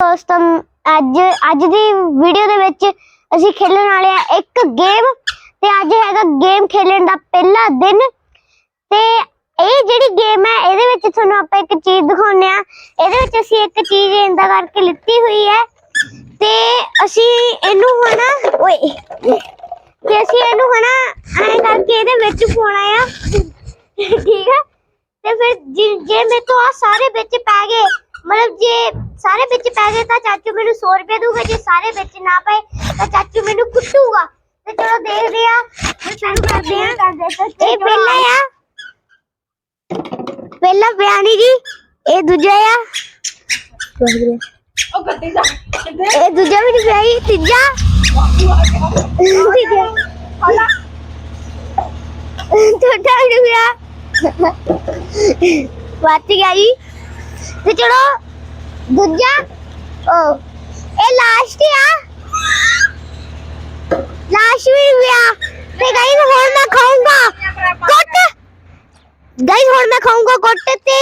ਦੋਸਤੋ, ਅੱਜ ਅੱਜ ਦੀ ਵੀਡੀਓ ਦੇ ਵਿੱਚ ਅਸੀਂ ਖੇਲਣ ਵਾਲੇ ਆ ਇੱਕ ਗੇਮ ਤੇ ਅੱਜ ਹੈਗਾ ਗੇਮ ਖੇਲਣ ਦਾ ਪਹਿਲਾ ਦਿਨ। ਤੇ ਇਹ ਜਿਹੜੀ ਗੇਮ ਹੈ, ਇਹਦੇ ਵਿੱਚ ਤੁਹਾਨੂੰ ਆਪਾਂ ਇੱਕ ਚੀਜ਼ ਦਿਖਾਉਂਦੇ ਆ ਇਹਦੇ ਵਿੱਚ ਅਸੀਂ ਇੱਕ ਚੀਜ਼ ਇੰਦਾ ਕਰਕੇ ਲਿੱਤੀ ਹੋਈ ਹੈ। ਤੇ ਅਸੀਂ ਇਹਨੂੰ ਹਨਾ ਓਏ, ਤੇ ਅਸੀਂ ਇਹਨੂੰ ਹਨਾ ਐਂ ਕਰਕੇ ਇਹਦੇ ਵਿੱਚ ਪਾਉਣਾ ਆ। ਠੀਕ ਹੈ ਤੇ ਫਿਰ ਜੇ- ਜੇ ਮੇਰੇ ਤੋਂ ਆ ਸਾਰੇ ਵਿੱਚ ਪੈ ਗਏ, ਮਤਲਬ ਜੇ ਸਾਰੇ ਵਿੱਚ ਪੈ ਗਏ ਤਾਂ ਚਾਚੂ ਮੈਨੂੰ 100 ਰੁਪਏ ਦੂਗਾ ਜੇ ਸਾਰੇ ਵਿੱਚ ਨਾ ਪਏ ਤਾਂ ਚਾਚੂ ਮੈਨੂੰ ਕੁੱਟੂਗਾ। ਤੇ ਚਲੋ ਦੇਖਦੇ ਆ ਸ਼ੁਰੂ ਕਰਦੇ ਆ ਇਹ ਪਹਿਲਾ ਆ। ਪਹਿਲਾ ਬਿਆਨੀ ਜੀ ਇਹ ਦੂਜਾ ਆ। ਉਹ ਗੱਡੀ ਦਾ ਇਹ ਦੂਜਾ ਵੀ ਨਹੀਂ ਪਿਆ ਜੀ ਤੀਜਾ। ਤੀਜਾ। ਹਲਾ ਛੋਟਾ ਵੀ ਨਹੀਂ ਪਿਆ। ਵੱਜ ਗਿਆ ਜੀ। ਤੇ ਚਲੋ ਦੂਜਾ, ਉਹ, ਇਹ ਲਾਸਟ ਆ। ਲਾਸਟ ਵੀ ਨਹੀਂ ਤੇ ਗਾਈਸ ਹੁਣ ਮੈਂ ਖਾਊਂਗਾ ਕੁੱਟ। ਗਾਈਸ ਹੁਣ ਮੈਂ ਖਾਊਂਗਾ ਕੁੱਟ ਤੇ